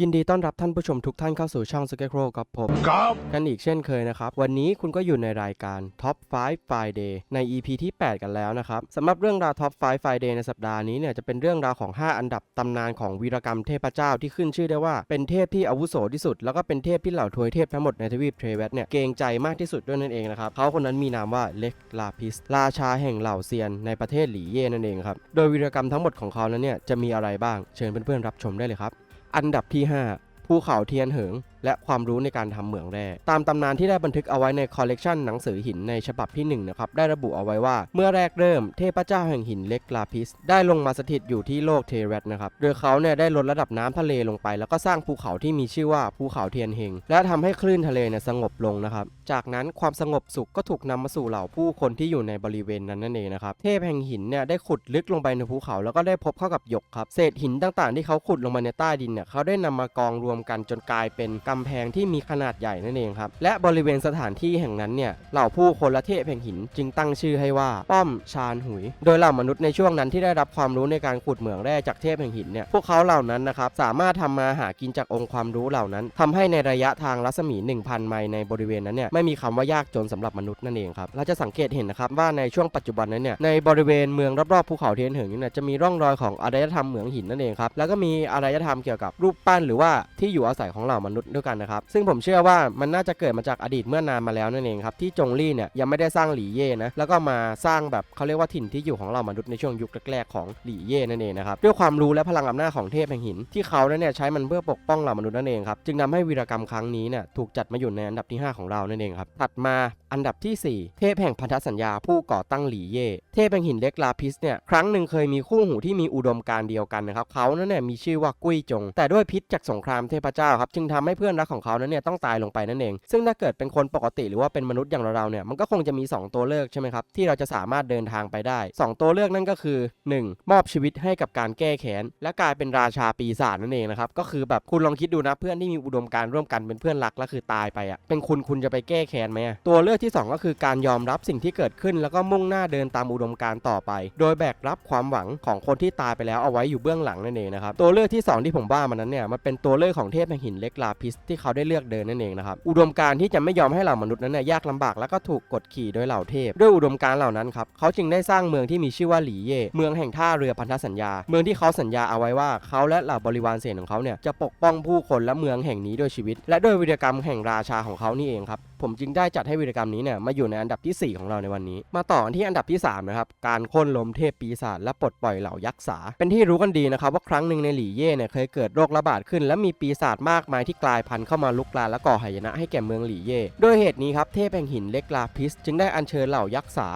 ยินดีต้อนรับท่านผู้ชมทุกท่านเข้าสู่ช่อง s c a r e c r o w กับผมครับกันอีกเช่นเคยนะครับ วันนี้คุณก็อยู่ในรายการ Top 5 Friday ใน EP ที่ 8 กันแล้วนะครับสำหรับเรื่องราว Top 5 Friday ในสัปดาห์นี้เนี่ยจะเป็นเรื่องราวของ 5 อันดับตำนานของวีรกรรมเทพเจ้าที่ขึ้นชื่อได้ว่าเป็นเทพที่อาวุโสที่สุด แล้วก็เป็นเทพที่เหล่าทวยเทพทั้งหมดในทวีปเทรเวสเนี่ยเกรงใจมากที่สุดด้วยนั่นเองนะครับเขาคนนั้นมีนามว่าเล็กลาพิสราชาแห่งเหล่าเซียน ในประเทศหลีเย่นั่นเองครับโดยวีรกรรมทั้งหมดของเขานั้นเนี่ยจะมีอะไรบ้างเชิญเพื่อนๆรับชมได้เลยครับ อันดับที่ 5 ภูเขาเทียนเหิง และความรู้ในการทำเหมืองแร่ ตามตำนานที่ได้บันทึกเอาไว้ในคอลเลกชันหนังสือหินในฉบับที่1นะครับได้ระบุเอาไว้ว่าเมื่อแรกเริ่มเทพเจ้าแห่งหินเล็กลาพิส ได้ลงมาสถิตอยู่ที่โลกเทเรสนะครับโดยเขาเนี่ยได้ลดระดับน้ำทะเลลงไป แล้วก็สร้างภูเขาที่มีชื่อว่าภูเขาเทียนเฮงและทำให้คลื่นทะเลเนี่ยสงบลงนะครับจากนั้นความสงบสุขก็ถูกนำมาสู่เหล่าผู้คนที่อยู่ในบริเวณนั้นนั่นเองนะครับเทพแห่งหินเนี่ยได้ขุดลึกลงไปในภูเขา แล้วก็ได้พบเข้ากับหยกครับเศษหินต่างๆ ที่เขาขุดลงมาในใต้ดินเนี่ยเขาได้นำมากองรวมกันจนกลายเป็นกำแพงที่มีขนาดใหญ่นั่นเองครับ และบริเวณสถานที่แห่งนั้นเนี่ย เหล่าผู้คนและเทพแห่งหินจึงตั้งชื่อให้ว่าป้อมชานหุย โดยเหล่ามนุษย์ในช่วงนั้นที่ได้รับความรู้ในการขุดเหมืองแร่จากเทพแห่งหินเนี่ย พวกเขาเหล่านั้นนะครับสามารถทำมาหากินจากองค์ความรู้เหล่านั้นทำให้ในระยะทางรัศมี 1,000 ไมล์ในบริเวณนั้นเนี่ยไม่มีคำว่ายากจนสำหรับมนุษย์นั่นเองครับ เราจะสังเกตเห็นนะครับว่าในช่วงปัจจุบันนั้นเนี่ยในบริเวณเมืองรอบๆภูเขาเทียนเหิงนี่เนี่ยจะมีร่องรอยของอารยธรรมเหมืองหินนั่นเองครับแล้วก็มีอารยธรรมเกี่ยวกับรูปปั้นหรือว่าที่อยู่อาศัยของเหล่ามนุษย์วกันนะครับ ซึ่งผมเชื่อว่ามันน่าจะเกิดมาจากอดีตเมื่อนานมาแล้วนั่นเองครับที่จงลี่เนี่ยยังไม่ได้สร้างหลี่เย่นะแล้วก็มาสร้างแบบเขาเรียกว่าถิ่นที่อยู่ของเหล่ามนุษย์ในช่วงยุคแรกๆของหลี่เย่นั่นเองนะครับด้วยความรู้และพลังอำนาจของเทพแห่งหิน ที่เขาเนี่ยใช้มันเพื่อปกป้องเหล่ามนุษย์นั่นเองครับจึงทำให้วีรกรรมครั้งนี้เนี่ยถูกจัดมาอยู่ในอันดับที่ 5 ของเรานั่นเองครับถัดมาอันดับทีสี่4 เทพแห่งพันธสัญญาผู้ก่อตั้งหลี่เย่เทพแห่งหินเล็กลาพิสเนี่ยครั้งหนึ่งเคยมีคู่หูที่มีอุดมการเดียวกันนะครับเขาเนี่ยมีชื่อว่ากุ้ยจง แต่ด้วยพิษจากสงครามเทพเจ้าครับจึงทำให้เพื่อนรักของเขานั้นเนี่ยต้องตายลงไปนั่นเอง ซึ่งถ้าเกิดเป็นคนปกติหรือว่าเป็นมนุษย์อย่างเราๆเนี่ยมันก็คงจะมี 2 ตัวเลือกใช่ไหมครับที่เราจะสามารถเดินทางไปได้ 2 ตัวเลือกนั่นก็คือ 1. มอบชีวิตให้กับการแก้แค้นและกลายเป็นราชาปีศาจนั่นเองนะครับก็คือแบบคุณลองคิดดูนะเพื่อนที่มีอุดมการณ์ร่วมกันเป็นเพื่อนรักแล้วคือตายไปอะเป็นคุณคุณจะไปแก้แค้นไหมตัวเลือกที่ 2 ก็คือการยอมรับสิ่งที่เกิดขึ้น แล้วก็มุ่งหน้าเดินตามอุดมการณ์ต่อไป โดยแบกรับความหวังของคนที่ตายไปแล้วเอาไว้อยู่เบื้องหลังนั่นเองนะครับตัวเลือกที่ 2 ที่ผมว่ามันนั้นเนี่ยมันเป็นตัวเลือกของเทพแห่งหินเล็กลาพิสที่เขาได้เลือกเดินนั่นเองนะครับอุดมการณ์ที่จะไม่ยอมให้เหล่ามนุษย์นั้นเนี่ยยากลำบากแล้วก็ถูกกดขี่โดยเหล่าเทพ ด้วยอุดมการณ์เหล่านั้นครับเขาจึงได้สร้างเมืองที่มีชื่อว่าหลีเย่เมืองแห่งท่าเรือพันธสัญญา เมืองที่เขาสัญญาเอาไว้ว่าเขาและเหล่าบริวารเสนของเขาเนี่ยจะปกป้องผู้คนและเมืองแห่งนี้ด้วยชีวิต และด้วยวีกรรมแห่งราชาของเขานี่เองครับ ผมจึงได้จัดให้วีรกรรมนี้เนี่ยมาอยู่ในอันดับที่ 4 ของเราในวันนี้ มาต่อที่อันดับที่3นะครับการโค่นล้มเทพปีศาจและปลดปล่อยเหล่ายักษ์สาเป็นที่รู้กันดีนะครับว่าครั้งหนึ่งในหลี่เย่เนี่ยเคยเกิดโรคระบาดขึ้น และมีปีศาจมากมายที่กลายพันธุ์เข้ามาลุกลานและก่อหายนะให้แก่เมืองหลี่เย่ด้วยเหตุนี้ครับเทพแห่งหินเล็กลาพิส จึงได้อัญเชิญเหล่ายักษ์สา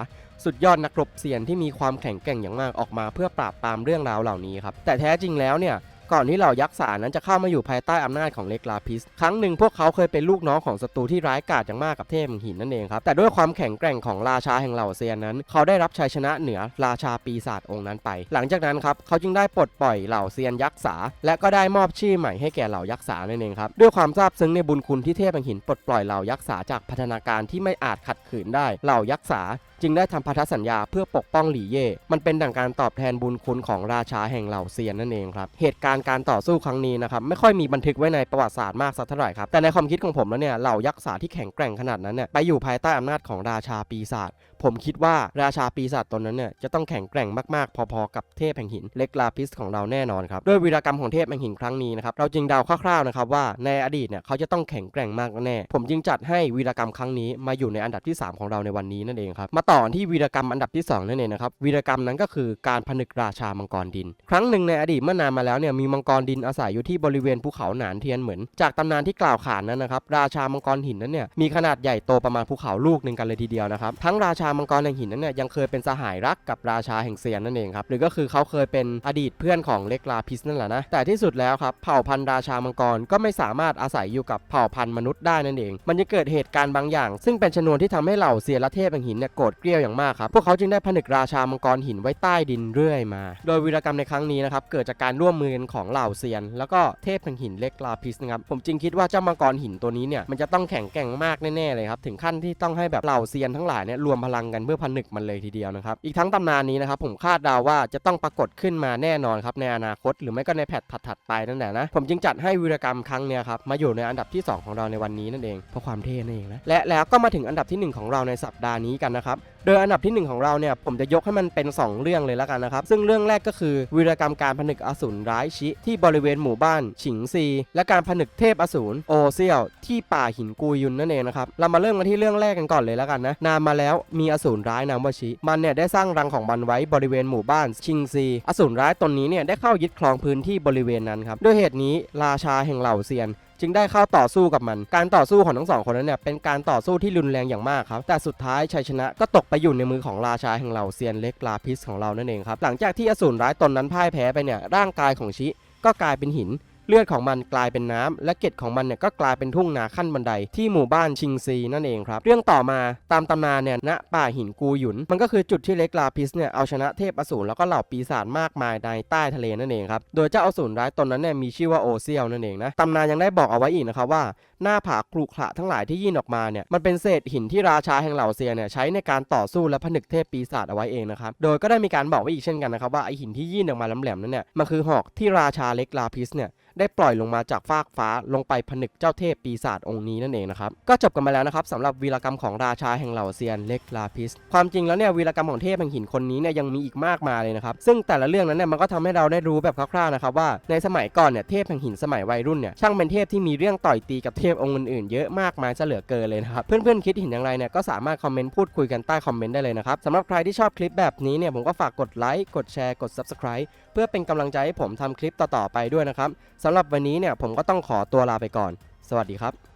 สุดยอดนักรบเซียนที่มีความแข็งแกร่งอย่างมากออกมาเพื่อปราบปรามเรื่องราวเหล่านี้ครับแต่แท้จริงแล้วเนี่ย ก่อนที่เหล่ายักษ์สานั้นจะเข้ามาอยู่ภายใต้อำนาจของเล็กลาพิส ครั้งหนึ่งพวกเขาเคยเป็นลูกน้องของศัตรูที่ร้ายกาจอย่างมากกับเทพหินนั่นเองครับ แต่ด้วยความแข็งแกร่งของราชาแห่งเหล่าเซียนนั้น เขาได้รับชัยชนะเหนือราชาปีศาจองค์นั้นไป หลังจากนั้นครับเขาจึงได้ปลดปล่อยเหล่าเซียนยักษ์สาและก็ได้มอบชื่อใหม่ให้แก่เหล่ายักษ์สานั่นเองครับด้วยความซาบซึ้งในบุญคุณที่เทพหินปลดปล่อยเหล่ายักษ์สาจากพัฒนาการที่ไม่อาจขัดขืนได้เหล่ายักษ์สาจึงได้ทำพันธสัญญาเพื่อปกป้องหลี่เย่ มันเป็นดังการตอบแทนบุญคุณของราชาแห่งเหล่าเซียนนั่นเองครับ เหตุการณ์การต่อสู้ครั้งนี้นะครับไม่ค่อยมีบันทึกไว้ในประวัติศาสตร์มากสักเท่าไหร่ครับ แต่ในความคิดของผมแล้วเนี่ยเหล่ายักษ์สาที่แข็งแกร่งขนาดนั้นเนี่ยไปอยู่ภายใต้อำนาจของราชาปีศาจผมคิดว่าราชาปีศาจตนนั้นเนี่ยจะต้องแข็งแกร่งมากๆ พอๆ กับเทพแห่งหินเล็กลาพิสของเราแน่นอนครับด้วยวีรกรรมของเทพแห่งหินครั้งนี้นะครับเราจึงเดาคร่าวๆนะครับว่าในอดีตเนี่ยเขาจะต้องแข็งแกร่งมากแน่ผมจึงจัดให้วีรกรรมครั้งนี้มาอยู่ในอันดับที่ 3 ของเราในวันนี้นั่นเองครับมาต่อที่วีรกรรมอันดับที่สองนั่นเองนะครับวีรกรรมนั้นก็คือการผนึกราชามังกรดิน ครั้งหนึ่งในอดีตเมื่อนานมาแล้วเนี่ยมีมังกรดินอาศัยอยู่ที่บริเวณภูเขาหนานเทียนเหมือน จากตำนานที่กล่าวขานนั้นนะครับราชามังกรหินนั้นเนี่ยมีขนาดใหญ่โตประมาณภูเขาลูกหนึ่งกันเลยทีเดียวนะครับทั้งราชามังกรแห่งหินนั้นเนี่ยยังเคยเป็นสหายรักกับราชาแห่งเซียนนั่นเองครับหรือก็คือเขาเคยเป็นอดีตเพื่อนของเล็กลาพิสนั่นแหละนะแต่ที่สุดแล้วครับเผ่าพันธุ์ราชามังกรก็ไม่สามารถอาศัยอยู่กับเผ่าพันธุ์มนุษย์ได้นั่นเอง มันจะเกิดเหตุการณ์บางอย่าง ซึ่งเป็นชนวนที่ทำให้เหล่าเซียนและเทพแห่งหินเนี่ยโกรธเกรี้ยวอย่างมากครับ พวกเขาจึงได้ผนึกราชามังกรหินไว้ใต้ดินเรื่อยมา โดยวีรกรรมในครั้งนี้นะครับ เกิดจากการร่วมมือกันของเหล่าเซียน แล้วก็เทพแห่งหินเล็กลาพิสนะครับ ผมจึงคิดว่าเจ้ามังกรหินตัวนี้เนี่ย มันจะต้องแข็งแกร่งมากแน่ๆเลยครับ ถึงขั้นที่ต้องให้แบบเหล่าเซียนทั้งหลายเนี่ยรวมพลังกันเพื่อผนึกมันเลยทีเดียวนะครับ อีกทั้งตำนานนี้นะครับผมคาดเดาว่าจะต้องปรากฏขึ้นมาแน่นอนครับในอนาคต หรือไม่ก็ในแพทถัดๆไปนั่นแหละนะ ผมจึงจัดให้วีรกรรมครั้งเนี้ยครับมาอยู่ในอันดับที่สองของเราในวันนี้นั่นเองเพราะความเท่นั่นเองนะและแล้วก็มาถึงอันดับที่หนึ่งของเราในสัปดาห์นี้กันนะครับโดยอันดับที่ 1 ของเราเนี่ยผมจะยกให้มันเป็น 2 เรื่องเลยแล้วกันนะครับ ซึ่งเรื่องแรกก็คือวีรกรรมการผนึกอสูรร้ายชิที่บริเวณหมู่บ้าน ฉิงซี และการผนึกเทพอสูรโอเซียวที่ป่าหินกูยุนนั่นเองนะครับเรามาเริ่มกันที่เรื่องแรกกันก่อนเลยแล้วกันนะนานมาแล้วมีอสูรร้ายนามว่าชิ มันเนี่ยได้สร้างรังของมันไว้บริเวณหมู่บ้านชิงซีอสูรร้ายตนนี้เนี่ยได้เข้ายึดครองพื้นที่บริเวณนั้นครับด้วยเหตุนี้ราชาแห่งเหล่าเซียน จึงได้เข้าต่อสู้กับมัน การต่อสู้ของทั้งสองคนนั้นเนี่ยเป็นการต่อสู้ที่รุนแรงอย่างมากครับ แต่สุดท้ายชัยชนะก็ตกไปอยู่ในมือของราชาแห่งเหล่าเซียนเล็กลาพิสของเรานั่นเองครับ หลังจากที่อสูรร้ายตนนั้นพ่ายแพ้ไปเนี่ยร่างกายของชิก็กลายเป็นหิน เลือดของมันกลายเป็นน้ำและเกล็ดของมันเนี่ยก็กลายเป็นทุ่งนาขั้นบันไดที่หมู่บ้านชิงซีนั่นเองครับ เรื่องต่อมาตามตำนานเนี่ยณป่าหินกูหยุน มันก็คือจุดที่เล็กลาพิสเนี่ยเอาชนะเทพอสูรแล้วก็เหล่าปีศาจมากมายในใต้ทะเลนั่นเองครับ โดยเจ้าอสูรร้ายตนนั้นเนี่ยมีชื่อว่าโอเซียวนั่นเองนะตำนานยังได้บอกเอาไว้อีกนะครับว่าหน้าผากรุขระทั้งหลายที่ยื่นออกมาเนี่ยมันเป็นเศษหินที่ราชาแห่งเหล่าเซียเนี่ยใช้ในการต่อสู้และผนึกเทพปีศาจเอาไว้เองนะครับโดยก็ได้มีการบอกไว้อีกเช่นกันนะครับว่าไอหินที่ยื่นออกมาแหลมๆนั้นเนี่ยมันคือหอกที่ราชาเล็กลาพิสเนี่ยได้ปล่อยลงมาจากฟากฟ้าลงไปผนึกเจ้าเทพปีศาจองค์นี้นั่นเองนะครับก็จบกันไปแล้วนะครับสำหรับวีรกรรมของราชาแห่งเหล่าเซียนเล็กลาพิส ความจริงแล้วเนี่ยวีรกรรมของเทพแห่งหินคนนี้เนี่ยยังมีอีกมากมายเลยนะครับซึ่งแต่ละเรื่องนั้นเนี่ยมันก็ทำให้เราได้รู้แบบคร่าวๆนะครับว่าในสมัยก่อนเนี่ยเทพแห่งหินสมัยวัยรุ่นเนี่ยช่างเป็นเทพที่มีเรื่องต่อยตีกับเทพองค์อื่นๆเยอะมากมายจะเหลือเกินเลยนะครับเพื่อนๆคิดเห็นอย่างไรเนี่ยก็สามารถคอมเมนต์พูดคุยกันใต้คอมเมนต์ได้เลยนะครับสำหรับใครที่ชอบคลิปแบบนี้เนี่ยผมก็ฝากกดไลค์กดแชร์กด subscribe เพื่อเป็นกำลังใจให้ผมทำคลิปต่อๆไปด้วยนะครับสำหรับวันนี้เนี่ยผมก็ต้องขอตัวลาไปก่อน สวัสดีครับ